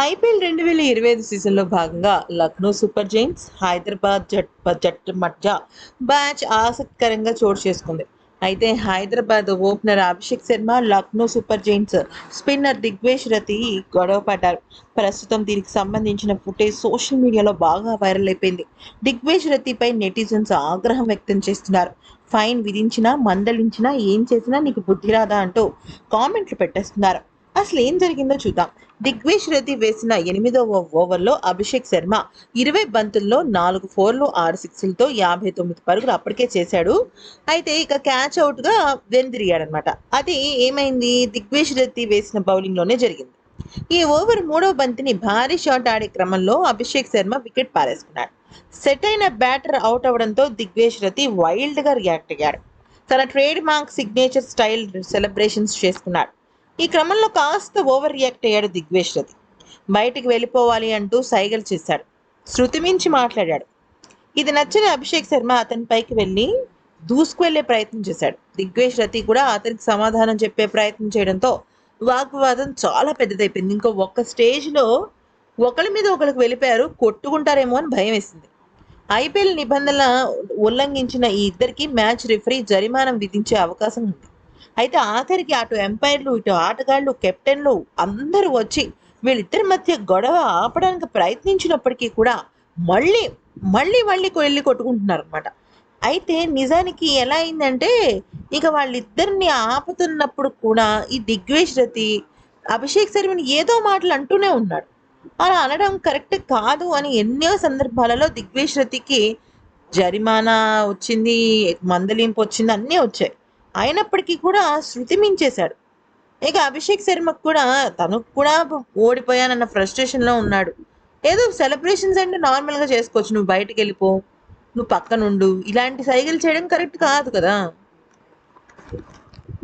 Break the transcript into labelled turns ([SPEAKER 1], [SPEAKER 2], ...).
[SPEAKER 1] IPL రెండు వేల ఇరవై ఐదు సీజన్లో భాగంగా లక్నో సూపర్ జైంట్స్ హైదరాబాద్ జట్ జట్టు మధ్య మ్యాచ్ ఆసక్తికరంగా చోటు చేసుకుంది. అయితే Hyderabad opener Abhishek Sharma Lucknow super giants spinner Digvesh Rathi గొడవ పడ్డారు. ప్రస్తుతం దీనికి సంబంధించిన ఫుటేజ్ సోషల్ మీడియాలో బాగా వైరల్ అయిపోయింది. దిగ్వేష్ రతిపై నెటిజన్స్ ఆగ్రహం వ్యక్తం చేస్తున్నారు. ఫైన్ విధించినా మందలించినా ఏం చేసినా నీకు బుద్ధి రాదా అంటూ కామెంట్లు పెట్టేస్తున్నారు. అసలు ఏం జరిగిందో చూద్దాం. దిగ్వేష్ రెడ్డి వేసిన ఎనిమిదవ ఓవర్లో అభిషేక్ శర్మ ఇరవై బంతుల్లో నాలుగు ఫోర్లు ఆరు సిక్స్లతో యాభై తొమ్మిది పరుగులు అప్పటికే చేశాడు. అయితే ఇక క్యాచ్ అవుట్గా వెనుదిరిగాడనమాట అది ఏమైంది? దిగ్వేష్ రెడ్డి వేసిన బౌలింగ్లోనే జరిగింది. ఈ ఓవర్ మూడవ బంతిని భారీ షాట్ ఆడే క్రమంలో అభిషేక్ శర్మ వికెట్ పారేసుకున్నాడు. సెట్ అయిన బ్యాటర్ అవుట్ అవడంతో దిగ్వేష్ రతి వైల్డ్గా రియాక్ట్ అయ్యాడు. తన trade mark signature style celebrations చేసుకున్నాడు. ఈ క్రమంలో కాస్త ఓవర్ రియాక్ట్ అయ్యాడు దిగ్వేష్ రతి బయటికి వెళ్ళిపోవాలి అంటూ సైగలు చేశాడు. శృతి మించి మాట్లాడాడు. ఇది నచ్చిన అభిషేక్ శర్మ అతని పైకి వెళ్ళి దూసుకువెళ్ళే ప్రయత్నం చేశాడు. దిగ్వేష్ రతి కూడా అతనికి సమాధానం చెప్పే ప్రయత్నం చేయడంతో వాగ్వివాదం చాలా పెద్దదైపోయింది. ఇంకో ఒక్క స్టేజ్లో ఒకరి మీద ఒకరికి వెళ్ళిపోయారు కొట్టుకుంటారేమో అని భయం వేసింది. ఐపీఎల్ నిబంధనల ఉల్లంఘించిన ఈ ఇద్దరికి మ్యాచ్ రిఫరీ జరిమానం విధించే అవకాశం ఉంది. అయితే ఆఖరికి అటు ఎంపైర్లు ఇటు ఆటగాళ్ళు కెప్టెన్లు అందరూ వచ్చి వీళ్ళిద్దరి మధ్య గొడవ ఆపడానికి ప్రయత్నించినప్పటికీ కూడా మళ్ళీ మళ్ళీ మళ్ళీ వెళ్ళి కొట్టుకుంటున్నారు అనమాట అయితే నిజానికి ఎలా అయిందంటే ఇక వాళ్ళిద్దరిని ఆపుతున్నప్పుడు కూడా ఈ దిగ్వేష్ రతి అభిషేక్ శర్మని ఏదో మాటలు అంటూనే ఉన్నాడు. అలా అనడం కరెక్ట్ కాదు అని ఎన్నో సందర్భాలలో దిగ్వేష్ రతికి జరిమానా వచ్చింది మందలింపు వచ్చింది అన్నీ వచ్చాయి. అయినప్పటికీ కూడా శృతి మించేశాడు. ఇక అభిషేక్ శర్మకు కూడా తనకు కూడా ఓడిపోయానన్న ఫ్రస్ట్రేషన్లో ఉన్నాడు. ఏదో సెలబ్రేషన్స్ అంటే నార్మల్గా చేసుకోవచ్చు. నువ్వు బయటకు వెళ్ళిపో నువ్వు పక్కనుండు. ఇలాంటి సైకిల్ చేయడం కరెక్ట్ కాదు కదా.